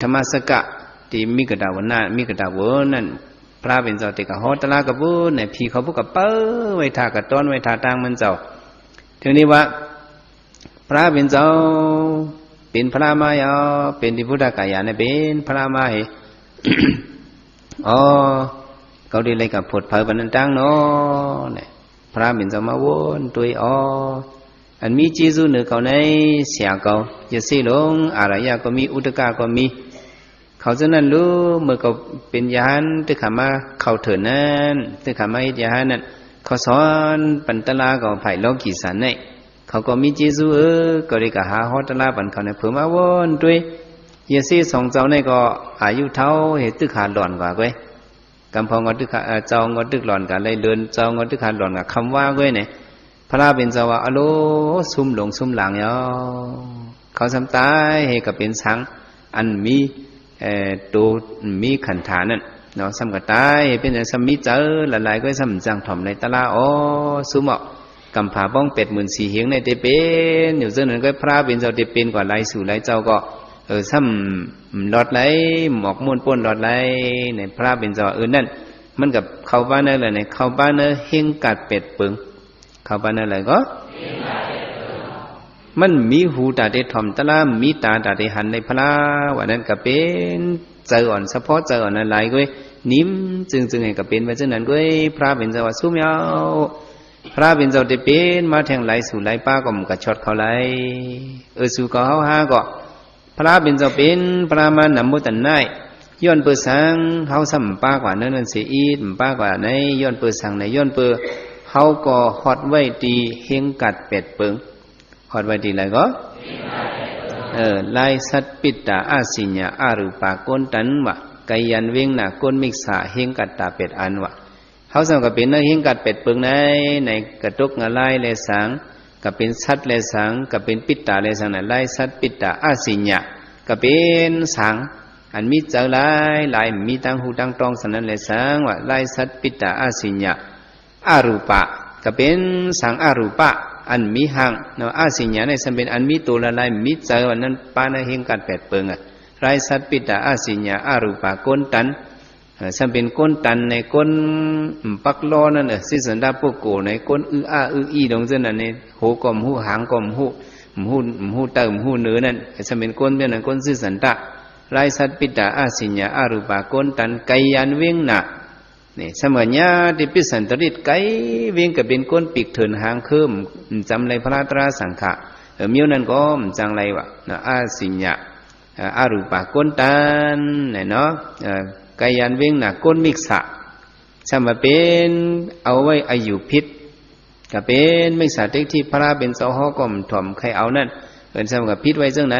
ธรรมสกะที่มิกระดาวนามิกระดาวนั่นพระเป็นเจ้าติกะฮอตลากะบุเนี่ยพี่เขาพุกกะเป้อไว้ทากะต้อนไว้ทาตังมันเจ้าทีนี้ว่า พระเป็นเจ้า เป็นพระมายาเป็นที่พุทธกายาเนี่ยเป็นพระมาเหอ๋อเขาดีเลยกับผดเผยบันตังเนาะเนี่ยพระเป็นเจ้ามาวนตุยอ๋ออันมีจีซูเหนือเขาในเสียเขาจะสิลงอะไรยาก็มีอุตกาก็มี เขาจะนั้นรู้เมื่อเขาเป็นยานที่ขามาเข้าเถินนั้นที่ขามาอิยานนั้นเขาสอนปันตลาก็ไผ่โลกีสันเนี่ยเขาก็มีจีซูเออก็เลยก็หาฮอตลาปันเขาเนี่ยเพิ่มมาวนด้วยเยซี่สองเจ้าเนี่ยก็อายุเท่าเหตุตึกขาหล่อนกว่าเว้ยกำพองก็ตึกขาเจ้าก็ตึกหล่อนกันเลยเดินเจ้าก็ตึกขาหล่อนกับคำว่าเว้ยเนี่ยพระเป็นเจ้าว่าอโลซุ่มหลงซุ่มหลังยอเขาทำตายเหตุก็เป็นสังอันมี ตัวมีขันฐานนั่นเนาะซ้ำก็ตายเป็นสมิเจอละลายก็ซ้ำจังถ่อมในตลาอ๋อซุ่มอะกำผาบ้องเป็ดหมื่นสี่เหียงในเตเป็นอยู่เจ้านั้นก็พระเป็นเจ้าเตเป็นกว่าลายสู่ลายเจ้าก็ เออซ้ำหลอดไหลหมอกม้วนป้นหลอดไหลในพระเป็นเจ้าเออนั่นมันกับเข้าบ้านนั่นแหละในเข้าบ้านนั่นเฮงกัดเป็ดปึงเข้าบ้านนั่นแหละก็ มันมีหูตาเดถ่อมตะลามีตาตาเดหันในพระวันนั้นก็เป็นเจออ่อนเฉพาะเจออ่อนอะไรก็นิ่มจึงจึงให้ก็เป็นไปเช่นนั้นก็พระเป็นเจ้าสู้ไม่เอาพระเป็นเจ้าเตเป็นมาแทงไหลสู่ไหลป้าก็มันก็ช็อตเขาไหลเออสู่ก็เฮาหาก็พระเป็นเจ้าเป็นพระมานำมุตันไนย้อนเปิดสังเฮาสัมป้ากว่านั้นนั่นเสียอีดป้ากว่าในย้อนเปิดสังในย้อนเปิดเฮาก็ฮอดไว้ตีเฮงกัดเป็ดเปิง ฮอดไว้ตีอะไรก็เออลายสัตปิตาอาสิญญาอารูปากนตันวะกายันเวงนากนมิกษาเฮงกัดตาเป็ดอันวะเฮาสังก็เป็นเฮงกัดเป็ดเปิงในในกระตุกงาลายเลสังก็เป็นสัตเลสังก็เป็นปิตาเลสังในลายสัตปิตาอาสิญญาก็เป็นสังอันมีเจอหลายลายมีตังหูตังตองสนั้นเลสังว่าลายสัตปิตาอาสิญญาอารูปะก็เป็นสังอารูปะ อันมีหังเนาะอาสิญญาในสัมเป็นอันมีตัวละลายมีเจอวันนั้นปานะเฮงกัดแปดเปิงอะลายสัตปิตตาอาสิญญาอารูปะก้นตันสัมเป็นก้นตันในก้นปักล้อนั่นเออสิสันดาปุกโกในก้นอืออาอืออีดงเส้นนั่นในหูกอมหูหางกอมหูหูหูเติมหูเนื้อนั่นสัมเป็นก้นเป็นก้นสิสันตะลายสัตปิตตาอาสิญญาอารูปะก้นตันไกยันเวงหนะ นี่เสมอญาติปิสันตริตไกเวียงกับเป็นก้นปีกเถินหางเคิมจำไรพระตราสังขะเออมิวนั่นก็จังไรวะอาสิญญาอารูปะก้นตันเนี่ยเนาะกายันเวียงหนักก้นมิกษะสมเป็นเอาไว้อายุพิษก็เป็นไม่สาเต็กที่พระเป็นเสาหอก็มถ่อมใครเอานั่นเป็นสมกับพิษไว้จังไหน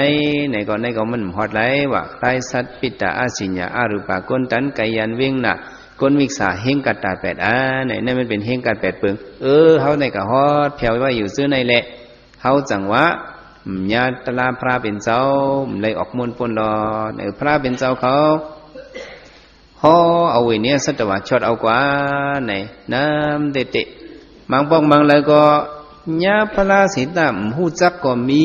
ไหนก่อนไหนก็มันหอดไรวะไรสัตปิตตาอาสิญญาอารูปะก้นตันกายันเวียงหนัก กนวิกษาเฮงกัดตาแปดอ่าไหนนั่นมันเป็นเฮงกัดแปดเปิงเออเฮาในกะฮอดแผ่วว่าอยู่ซื้อในแหละเฮาจังวะญาตลาพระเป็นเจ้าเลยออกมนปนรอเออพระเป็นเจ้าเขาฮอเอาไว้เนี่ยสัตวะชดเอากว่าไหนน้ำเด็ดบางปองบางเลยก็ญาพระสิตามหูจักก็มี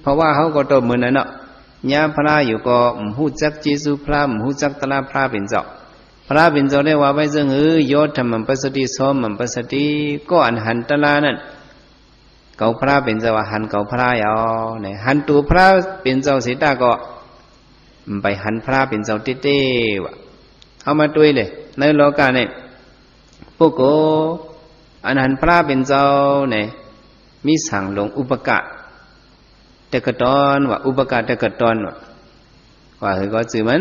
เพราะว่าเขาก็ตัวเหมือนนั่นเนาะญาพระอยู่ก็หูจักเจสุพระหูจักตลาพระเป็นเจ้า พระเป็นเจ้าได้ว่าไว้ซึ่งเออยศธรรมปัสสติสอมปัสสติก็อันหันตลานั่นเก่าพระเป็นเจ้าหันเก่าพระยาวเนี่ยหันตัวพระเป็นเจ้าสิตาก็ไปหันพระเป็นเจ้าเต้เต้วะเอามาด้วยเลยในโลกาเนี่ยพวกโกอันหันพระเป็นเจ้าเนี่ยมีสั่งลงอุปกะตะกะตอนว่าอุปกะตะกะตอนว่าว่าเฮ้ก็จือมัน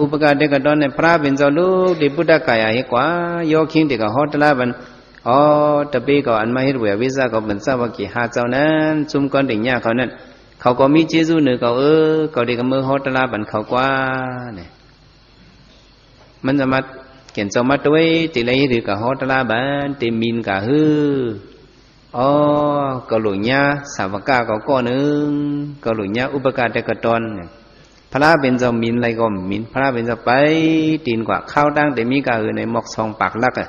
อุปการเด็กกระตอนเนี่ยพระเป็นเจ้าลูกดิพุทธกายให้กว่าโยคิงเด็กฮอตลาบันอ๋อตะปีก็อันมาฮิรเววิซาก็เป็นสาวกิหาเจ้านั้นซุ่มก้อนเด็กเนี่ยเขานั้นเขาก็มีเจซูเนื้อเขาเออเขาเด็กมือฮอตลาบันเขากว่าเนี่ยมันจะมาเขียนเจ้ามาด้วยติเลยหรือกับฮอตลาบันติมินกับฮืออ๋อก็หลุญญาสาวกาก็ก้อนหนึ่งก็หลุญญาอุปการเด็กตอนเนี่ย พระเป็นเจ้ามินอะไรก็มินพระเป็นเจ้าไปตีนกว่าข้าวตั้งแต่มีกาเออในหมอกซองปากลักอะ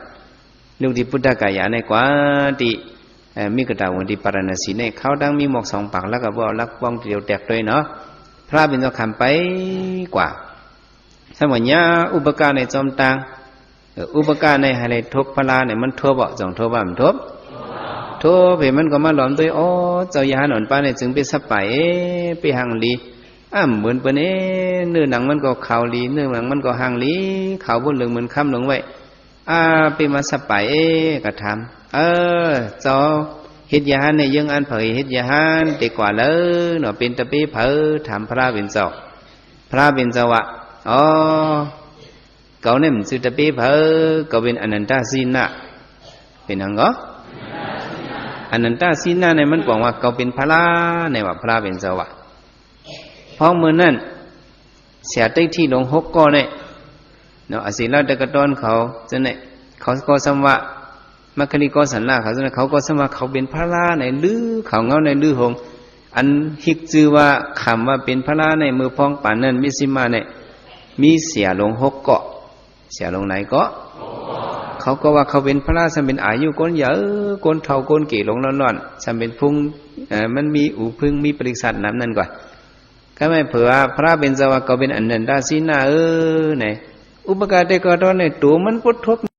ลูกที่พุทธกายาในกว่าที่มีกระดาวันที่ปารณสีในข้าวตั้งมีหมอกสองปากลักกับว่าลักป้องเดียวแตกด้วยเนาะพระเป็นเจ้าคำไปกว่าสมัยนี้อุปการในจอมตังอุปการในอะไรทบพลาเนี่ยมันทบบ่จองทบบ่มันทบทบไปมันก็มาหลอมตัวอ๋อเจ้ายาหนอนป้าเนี่ยจึงไปสับไปไปหังลี อ้าเหมือนเปิ้นเอ๊ะเนื้อหนังมันก็ขาวลีเนื้อหนังมันก็หังลีขาวบนเหลืองเหมือนคำหลงไว้อ่าไปมาสับไปเอ๊ะก็ถามเออจ้าเฮ็ดยาหารในยังอันเผยเฮ็ดยาหารดีกว่าเลยเนาะเป็นตะปีเผอถามพระเป็นเจ้าพระเป็นเจ้าว่าอ๋อเก่าเนี่ยมันชื่อตะปีเผอก็เป็นอนันตาสีนะเป็นหังก็อนันตาสีนะเนี่ยมันบอกว่าเขาเป็นพระในว่าพระเป็นเจ้าว่าเพราะ เมื่อนั้นเสียใต้ที่ลงหกก็เนี่ยเนาะอศิลาตะกตอนเขาจะเนี่ยเขาก็สมว่ามัคคิริโกสันลาเขาเขาก็สมาเขาเป็นพระลาในลือเขาเงาในลือหงอันฮิกจือว่าคำว่าเป็นพระลาในมือพองป่านนั้นมิสิมาเนี่ยมีเสียลงหกเกาะ เสียลงไหนเกาะเขาก็ว่าเขาเป็นพระราชเป็นอายุก้นเยอะก้นเท่าก้นเกี่ลงร้อนๆฉันเป็นพุงเอ่อมันมีอูพึ่งมีปริษัทน้ำนั่นก่อน ก็ไม่เผื่อพระเป็นสวะก็เป็นอันนันดาสีนาเออไหนอุปการเตกอตอนในตัวมันพุทธ